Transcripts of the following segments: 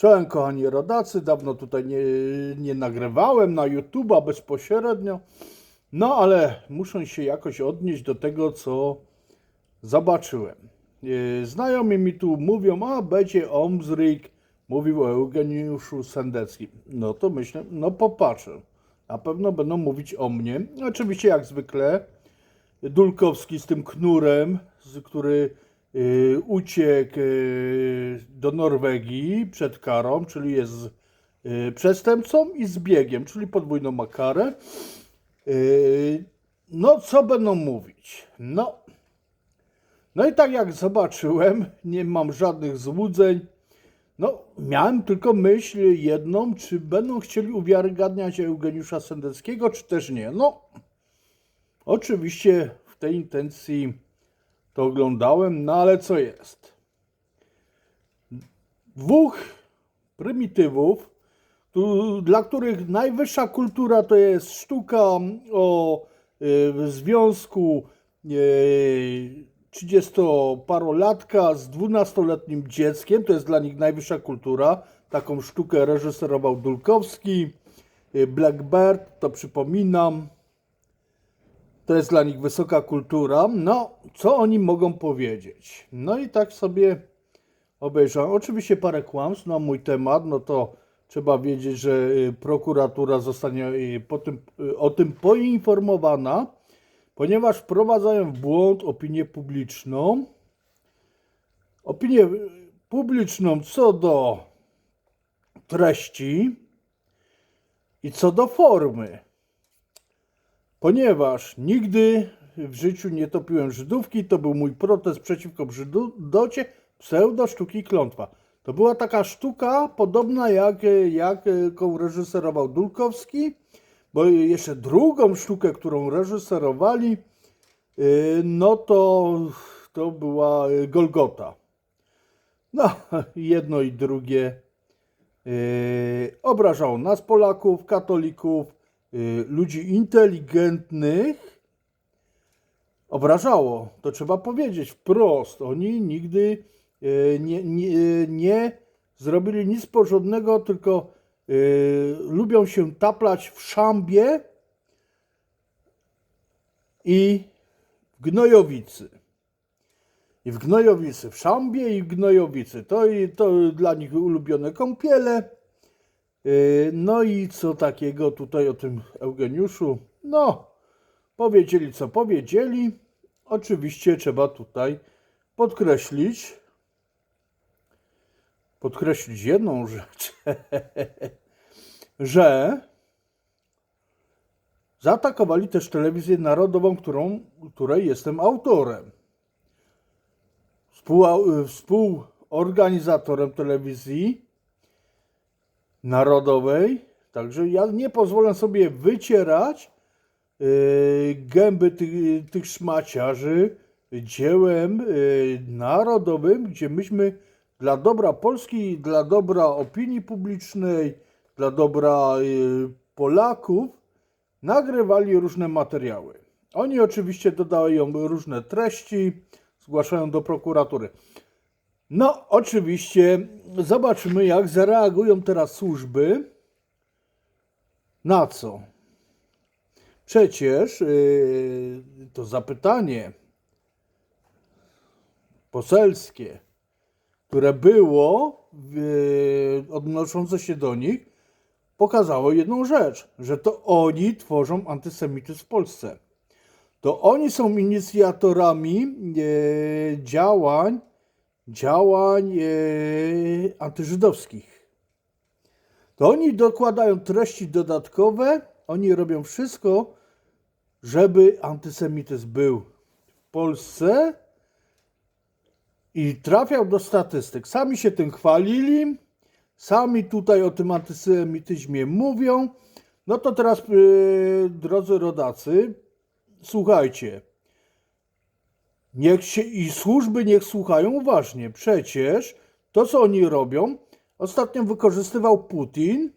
Czołem kochani rodacy, dawno tutaj nie, nie nagrywałem na YouTube'a bezpośrednio, no ale muszę się jakoś odnieść do tego, co zobaczyłem. Yy, Znajomi mi tu mówią, a będzie Omzryk, mówił o Eugeniuszu Sendeckim. No to myślę, no popatrzę. Na pewno będą mówić o mnie. Oczywiście jak zwykle Dulkowski z tym knurem, z, który uciekł y, do Norwegii przed karą, czyli jest y, przestępcą i zbiegiem, czyli podwójną ma karę. Y, no, co będą mówić? No, no i tak jak zobaczyłem, nie mam żadnych złudzeń. No, miałem tylko myśl jedną, czy będą chcieli uwiarygadniać Eugeniusza Sendeckiego, czy też nie. No, Oczywiście w tej intencji to oglądałem, no ale co jest? Dwóch prymitywów, tu, dla których najwyższa kultura to jest sztuka o y, związku y, 30-parolatka z 12-letnim dzieckiem, to jest dla nich najwyższa kultura. Taką sztukę reżyserował Dulkowski. Y, Blackbird, to przypominam, to jest dla nich wysoka kultura. No, co oni mogą powiedzieć? No i tak sobie obejrzałem. Oczywiście parę kłamstw na mój temat, no to trzeba wiedzieć, że y, prokuratura zostanie y, tym, y, o tym poinformowana, ponieważ wprowadzają w błąd opinię publiczną. Opinię publiczną co do treści i co do formy ponieważ nigdy w życiu nie topiłem Żydówki, to był mój protest przeciwko Brzydocie, pseudo sztuki klątwa. To była taka sztuka podobna jak, jak jaką reżyserował Dulkowski, bo jeszcze drugą sztukę, którą reżyserowali, yy, no to, to była Golgota. No, jedno i drugie obrażało nas, Polaków, katolików, ludzi inteligentnych obrażało. To trzeba powiedzieć wprost. Oni nigdy y, nie, nie, nie zrobili nic porządnego, tylko y, lubią się taplać w szambie i w gnojowicy. I w gnojowicy, w szambie i w gnojowicy. To, to dla nich ulubione kąpiele. Yy, No i co takiego tutaj o tym Eugeniuszu? No, powiedzieli co powiedzieli. Oczywiście trzeba tutaj podkreślić, podkreślić jedną rzecz, że zaatakowali też telewizję narodową, którą, której jestem autorem. Współ, współorganizatorem telewizji narodowej. Także ja nie pozwolę sobie wycierać yy, gęby tych, tych szmaciarzy dziełem yy, narodowym, gdzie myśmy dla dobra Polski, dla dobra opinii publicznej, dla dobra yy, Polaków nagrywali różne materiały. Oni oczywiście dodają różne treści, zgłaszają do prokuratury. No, oczywiście zobaczymy, jak zareagują teraz służby. Na co? Przecież yy, to zapytanie poselskie, które było yy, odnoszące się do nich, pokazało jedną rzecz, że to oni tworzą antysemityzm w Polsce. To oni są inicjatorami yy, działań działań antyżydowskich. To oni dokładają treści dodatkowe, oni robią wszystko, żeby antysemityzm był w Polsce i trafiał do statystyk. Sami się tym chwalili, sami tutaj o tym antysemityzmie mówią. No to teraz, e, drodzy rodacy, słuchajcie. Niech się i służby niech słuchają uważnie. Przecież to, co oni robią, ostatnio wykorzystywał Putin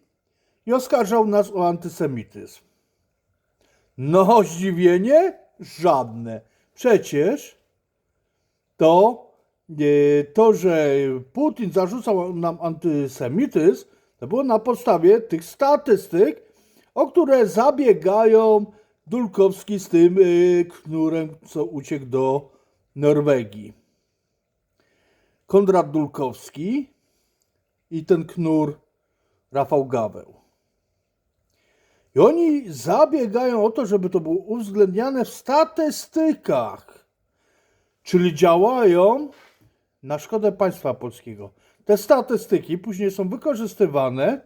i oskarżał nas o antysemityzm. No, zdziwienie? Żadne. Przecież to e, to, że Putin zarzucał nam antysemityzm, to było na podstawie tych statystyk, o które zabiegają Dulkowski z tym e, knurem, co uciekł do Norwegii. Konrad Dulkowski i ten knur Rafał Gaweł. I oni zabiegają o to, żeby to było uwzględniane w statystykach, czyli działają na szkodę państwa polskiego. Te statystyki później są wykorzystywane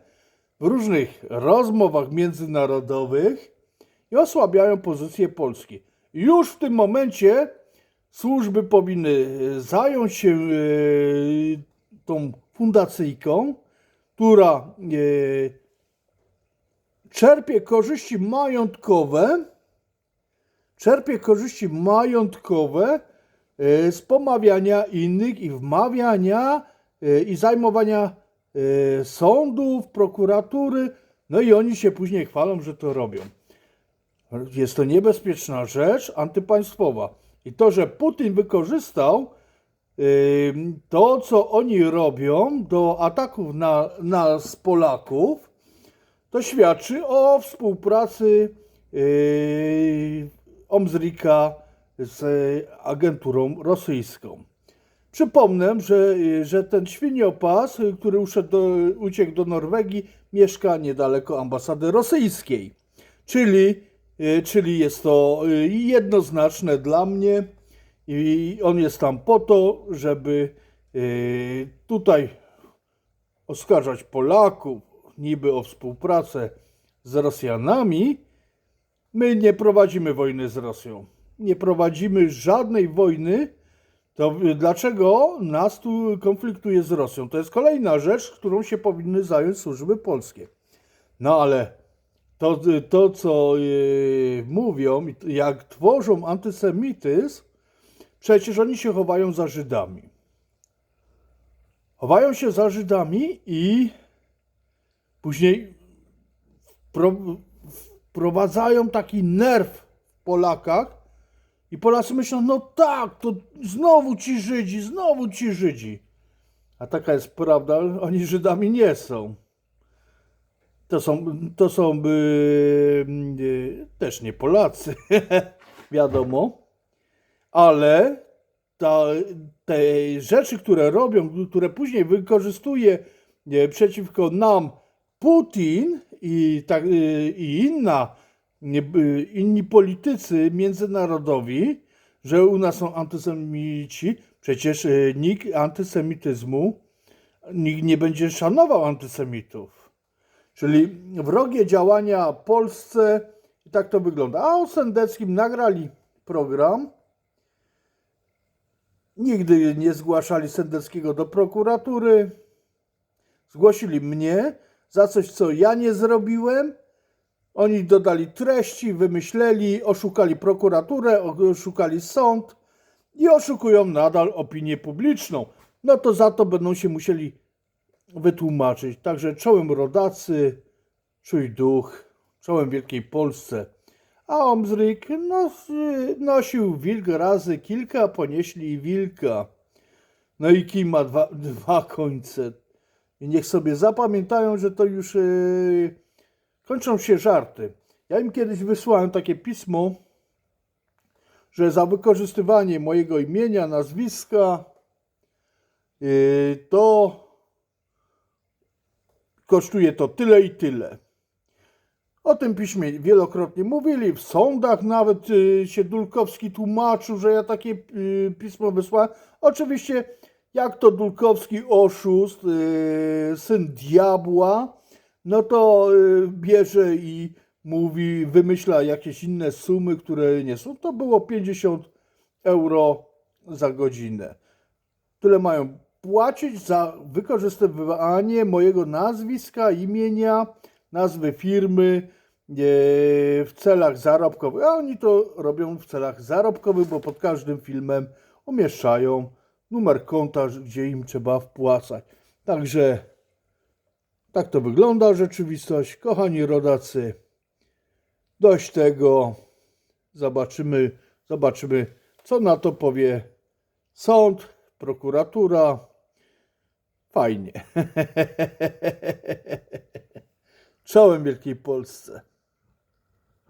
w różnych rozmowach międzynarodowych i osłabiają pozycję Polski. Już w tym momencie służby powinny zająć się e, tą fundacyjką, która e, czerpie korzyści majątkowe, czerpie korzyści majątkowe e, z pomawiania innych i wmawiania e, i zajmowania e, sądów, prokuratury, no i oni się później chwalą, że to robią. Jest to niebezpieczna rzecz, antypaństwowa. I to, że Putin wykorzystał to, co oni robią do ataków na nas, Polaków, to świadczy o współpracy yy, Omzrika z agenturą rosyjską. Przypomnę, że, że ten świniopas, który uszedł do, uciekł do Norwegii, mieszka niedaleko ambasady rosyjskiej. Czyli, czyli jest to yy, jednoznaczne dla mnie i on jest tam po to, żeby yy, tutaj oskarżać Polaków niby o współpracę z Rosjanami, my nie prowadzimy wojny z Rosją. Nie prowadzimy żadnej wojny. To dlaczego nas tu konfliktuje z Rosją? To jest kolejna rzecz, którą się powinny zająć służby polskie. No ale to, to co yy, mówią, jak tworzą antysemityzm, przecież oni się chowają za Żydami. Chowają się za Żydami i Później wpro- wprowadzają taki nerw w Polakach i Polacy myślą, no tak, to znowu ci Żydzi, znowu ci Żydzi. A taka jest prawda, oni Żydami nie są. To są, to są by, też nie Polacy, wiadomo, ale ta, te rzeczy, które robią, które później wykorzystuje przeciwko nam Putin i, tak, y, i inna, y, inni politycy międzynarodowi, że u nas są antysemici, przecież nikt antysemityzmu, nikt nie będzie szanował antysemitów. Czyli wrogie działania Polsce, i tak to wygląda. A o Sendeckim nagrali program. Nigdy nie zgłaszali Sendeckiego do prokuratury. Zgłosili mnie, za coś, co ja nie zrobiłem. Oni dodali treści, wymyśleli, oszukali prokuraturę, oszukali sąd i oszukują nadal opinię publiczną. No to za to będą się musieli wytłumaczyć. Także czołem rodacy, czuj duch, czołem Wielkiej Polsce. A Omzryk nos, nosił wilk razy kilka, ponieśli wilka. No i kij ma dwa, dwa końce. I niech sobie zapamiętają, że to już yy, kończą się żarty. Ja im kiedyś wysłałem takie pismo, że za wykorzystywanie mojego imienia, nazwiska, yy, to kosztuje to tyle i tyle. O tym piśmie wielokrotnie mówili, w sądach nawet yy, się Dulkowski tłumaczył, że ja takie yy, pismo wysłałem. Oczywiście jak to Dulkowski oszust, yy, syn diabła, no to bierze i mówi, wymyśla jakieś inne sumy, które nie są. To było 50 euro za godzinę. Tyle mają płacić za wykorzystywanie mojego nazwiska, imienia, nazwy firmy yy, w celach zarobkowych. A oni to robią w celach zarobkowych, bo pod każdym filmem umieszczają numer konta, gdzie im trzeba wpłacać. Także tak to wygląda rzeczywistość. Kochani rodacy, dość tego. Zobaczymy, zobaczymy, co na to powie sąd, prokuratura. Fajnie. Czołem Wielkiej Polsce.